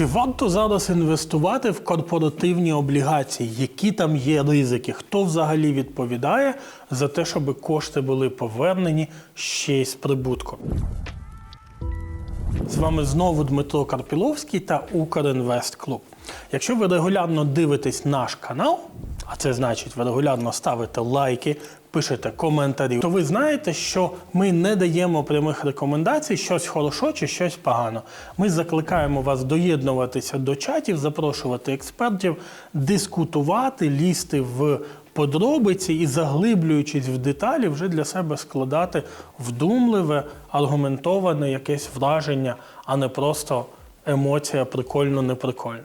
Чи варто зараз інвестувати в корпоративні облігації? Які там є ризики? Хто взагалі відповідає за те, щоб кошти були повернені ще й з прибутком? З вами знову Дмитро Карпіловський та Укрінвест Клуб. Якщо ви регулярно дивитесь наш канал, а це значить, ви регулярно ставите лайки, пишете коментарі, то ви знаєте, що ми не даємо прямих рекомендацій, щось хорошо чи щось погано. Ми закликаємо вас доєднуватися до чатів, запрошувати експертів, дискутувати, лізти в подробиці і, заглиблюючись в деталі, вже для себе складати вдумливе, аргументоване якесь враження, а не просто емоція прикольно, не прикольно.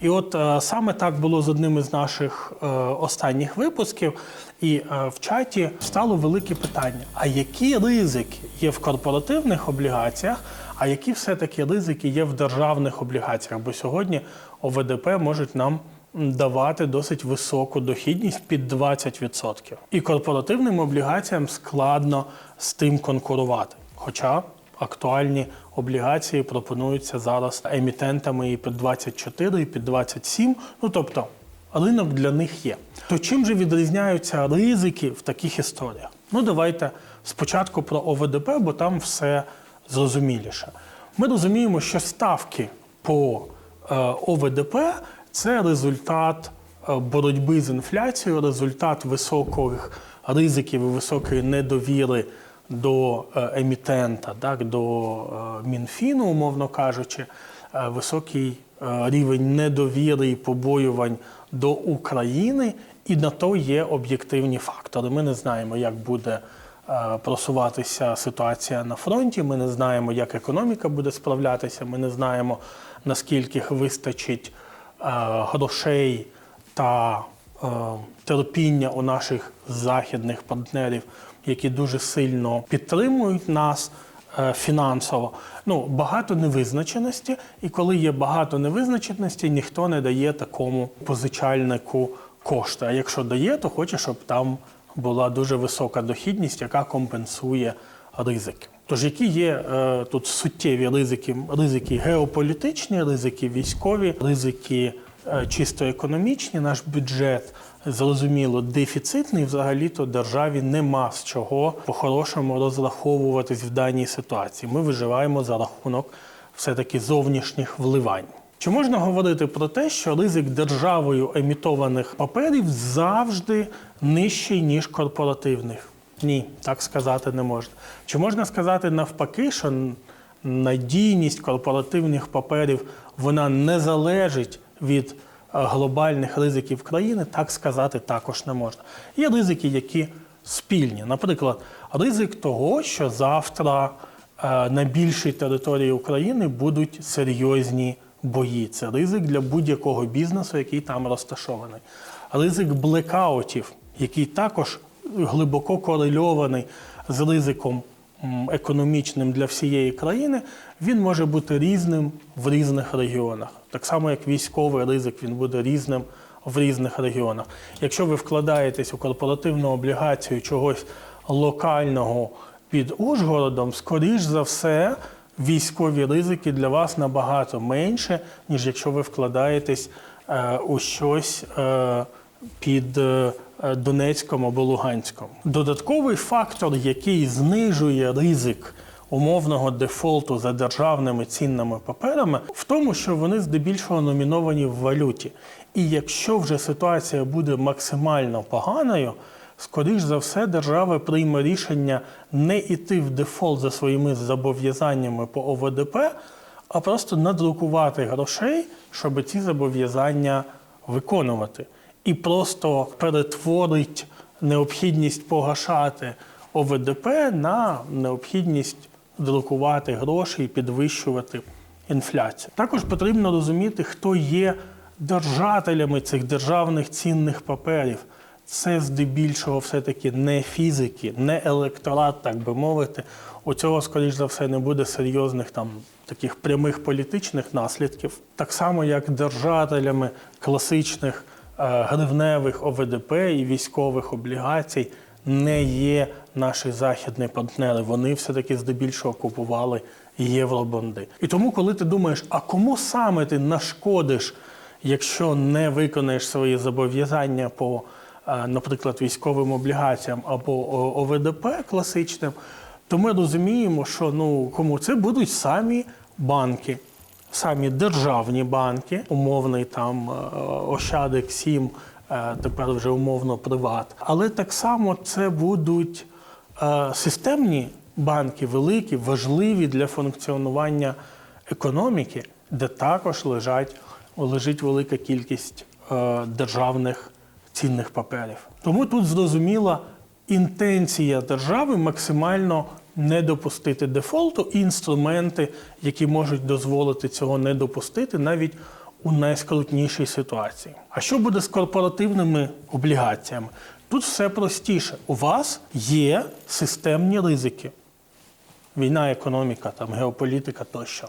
І от е, саме так було з одним із наших е, останніх випусків. І е, в чаті стало велике питання: а які ризики є в корпоративних облігаціях, а які все-таки ризики є в державних облігаціях? Бо сьогодні ОВДП можуть нам давати досить високу дохідність під 20%. І корпоративним облігаціям складно з тим конкурувати. Хоча актуальні облігації пропонуються зараз емітентами і під 24, і під 27. Ну тобто ринок для них є. То чим же відрізняються ризики в таких історіях? Ну давайте спочатку про ОВДП, бо там все зрозуміліше. Ми розуміємо, що ставки по е, ОВДП це результат е, боротьби з інфляцією, результат високих ризиків і високої недовіри до е, емітента, так, до е, Мінфіну, умовно кажучи, е, високий рівень недовіри і побоювань до України, і на то є об'єктивні фактори. Ми не знаємо, як буде просуватися ситуація на фронті. Ми не знаємо, як економіка буде справлятися. Ми не знаємо, наскільки вистачить грошей та терпіння у наших західних партнерів, які дуже сильно підтримують нас е, фінансово. Ну, багато невизначеності, і коли є багато невизначеності, ніхто не дає такому позичальнику кошти. А якщо дає, то хоче, щоб там була дуже висока дохідність, яка компенсує ризики. Тож, які є е, тут суттєві ризики, ризики геополітичні, ризики військові, ризики е, чисто економічні, наш бюджет зрозуміло дефіцитний. Взагалі-то державі нема з чого по-хорошому розраховуватись в даній ситуації. Ми виживаємо за рахунок все-таки зовнішніх вливань. Чи можна говорити про те, що ризик державою емітованих паперів завжди нижчий, ніж корпоративних? Ні, так сказати не можна. Чи можна сказати навпаки, що надійність корпоративних паперів вона не залежить від глобальних ризиків країни? Так сказати також не можна. Є ризики, які спільні. Наприклад, ризик того, що завтра е, на більшій території України будуть серйозні бої. Це ризик для будь-якого бізнесу, який там розташований. Ризик блекаутів, який також глибоко корельований з ризиком економічним для всієї країни, він може бути різним в різних регіонах. Так само, як військовий ризик, він буде різним в різних регіонах. Якщо ви вкладаєтесь у корпоративну облігацію чогось локального під Ужгородом, скоріш за все, військові ризики для вас набагато менше, ніж якщо ви вкладаєтесь е, у щось е, під е, Донецьком або Луганськом. Додатковий фактор, який знижує ризик умовного дефолту за державними цінними паперами, в тому, що вони здебільшого номіновані в валюті. І якщо вже ситуація буде максимально поганою, скоріш за все, держава прийме рішення не йти в дефолт за своїми зобов'язаннями по ОВДП, а просто надрукувати грошей, щоб ці зобов'язання виконувати. І просто перетворить необхідність погашати ОВДП на необхідність друкувати гроші і підвищувати інфляцію. Також потрібно розуміти, хто є держателями цих державних цінних паперів. Це здебільшого все-таки не фізики, не електорат, так би мовити. У цього, скоріш за все, не буде серйозних там таких прямих політичних наслідків. Так само, як держателями класичних гривневих ОВДП і військових облігацій не є наші західні партнери. Вони все-таки здебільшого купували євробонди. І тому, коли ти думаєш, а кому саме ти нашкодиш, якщо не виконаєш свої зобов'язання по, е, наприклад, військовим облігаціям або ОВДП класичним, то ми розуміємо, що ну кому це будуть самі банки, самі державні банки, умовний там е, Ощадик 7, е, тепер вже умовно приват. Але так само це будуть е, системні банки, великі, важливі для функціонування економіки, де також лежать, лежить велика кількість державних цінних паперів. Тому тут зрозуміла інтенція держави максимально не допустити дефолту і інструменти, які можуть дозволити цього не допустити навіть у найскрутнішій ситуації. А що буде з корпоративними облігаціями? Тут все простіше. У вас є системні ризики. Війна, економіка, там, геополітика тощо.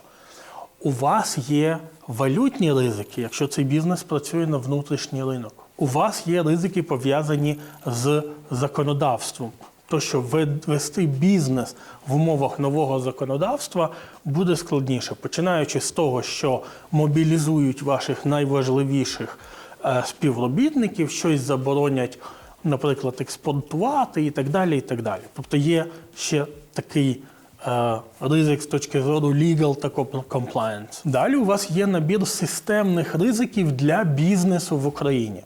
У вас є валютні ризики, якщо цей бізнес працює на внутрішній ринок. У вас є ризики пов'язані з законодавством. То, що ве- вести бізнес в умовах нового законодавства буде складніше, починаючи з того, що мобілізують ваших найважливіших е, співробітників, щось заборонять, наприклад, експортувати і так далі. і так далі. Тобто є ще такий е, ризик з точки зору legal та compliance. Далі у вас є набір системних ризиків для бізнесу в Україні.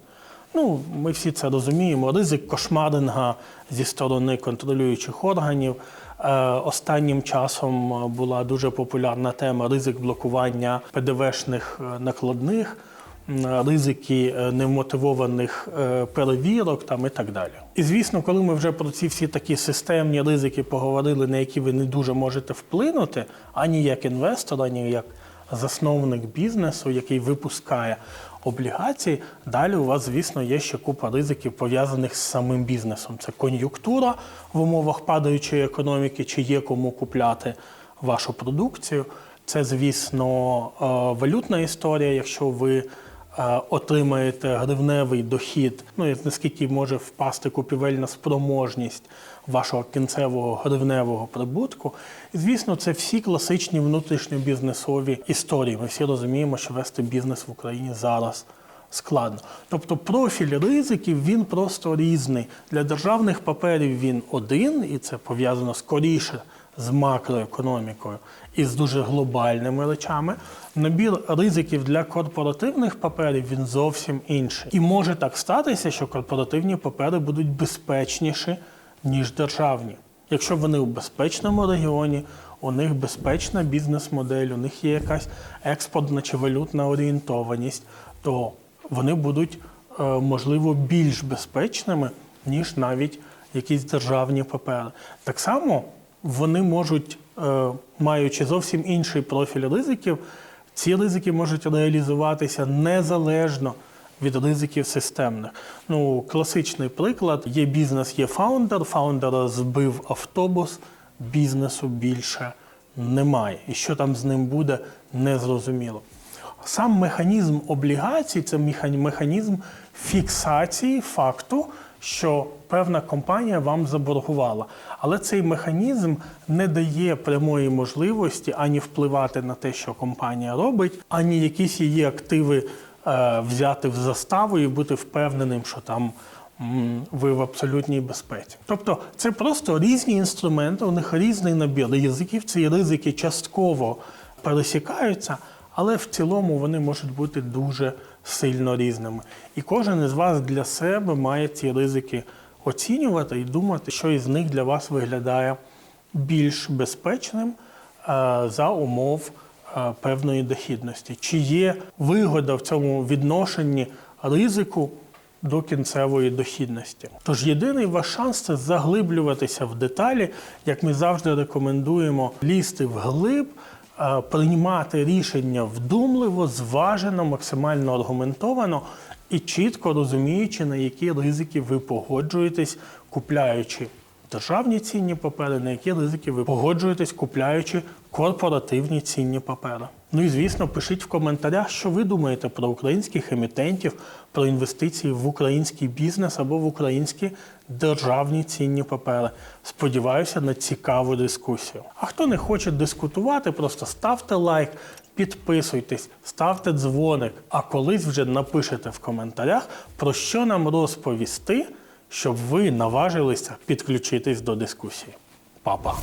Ну, ми всі це розуміємо. Ризик кошмаринга зі сторони контролюючих органів. Е, Останнім часом е, була дуже популярна тема ризик блокування ПДВшних е, накладних, ризики немотивованих е, перевірок там і так далі. І звісно, коли ми вже про ці всі такі системні ризики поговорили, на які ви не дуже можете вплинути, ані як інвестор, ані як засновник бізнесу, який випускає облігації. Далі у вас, звісно, є ще купа ризиків пов'язаних з самим бізнесом. Це кон'юнктура в умовах падаючої економіки, чи є кому купляти вашу продукцію. Це, звісно, е, валютна історія, якщо ви отримаєте гривневий дохід, ну і наскільки може впасти купівельна спроможність вашого кінцевого гривневого прибутку. Звісно, це всі класичні внутрішньобізнесові історії. Ми всі розуміємо, що вести бізнес в Україні зараз складно. Тобто профіль ризиків він просто різний. Для державних паперів він один, і це пов'язано скоріше з макроекономікою і з дуже глобальними речами. Набір ризиків для корпоративних паперів він зовсім інший. І може так статися, що корпоративні папери будуть безпечніші, ніж державні. Якщо вони у безпечному регіоні, у них безпечна бізнес-модель, у них є якась експортна чи валютна орієнтованість, то вони будуть, е, можливо, більш безпечними, ніж навіть якісь державні папери. Так само вони можуть, е, маючи зовсім інший профіль ризиків, ці ризики можуть реалізуватися незалежно від ризиків системних. Ну, класичний приклад: є бізнес, є фаундер. Фаундера збив автобус, бізнесу більше немає. І що там з ним буде, незрозуміло. Сам механізм облігацій це механізм фіксації факту, що певна компанія вам заборгувала. Але цей механізм не дає прямої можливості ані впливати на те, що компанія робить, ані якісь її активи е, взяти в заставу і бути впевненим, що там ви в абсолютній безпеці. Тобто це просто різні інструменти, у них різний набір ризиків. Ці ризики частково пересікаються, але в цілому вони можуть бути дуже сильно різними. І кожен із вас для себе має ці ризики оцінювати і думати, що із них для вас виглядає більш безпечним е, за умов е, певної дохідності. Чи є вигода в цьому відношенні ризику до кінцевої дохідності? Тож єдиний ваш шанс це заглиблюватися в деталі, як ми завжди рекомендуємо лізти вглиб, приймати рішення вдумливо, зважено, максимально аргументовано і чітко розуміючи, на які ризики ви погоджуєтесь, купляючи державні цінні папери, на які ризики ви погоджуєтесь, купляючи корпоративні цінні папери. Ну і звісно, пишіть в коментарях, що ви думаєте про українських емітентів, про інвестиції в український бізнес або в українські державні цінні папери. Сподіваюся на цікаву дискусію. А хто не хоче дискутувати, просто ставте лайк, підписуйтесь, ставте дзвоник. А колись вже напишете в коментарях, про що нам розповісти, щоб ви наважилися підключитись до дискусії. Па-па!